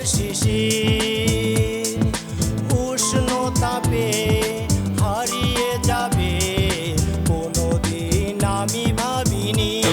ফুলের শিশির উষ্ণতাপে হারিয়ে যাবে কোনোদিন আমি ভাবিনি।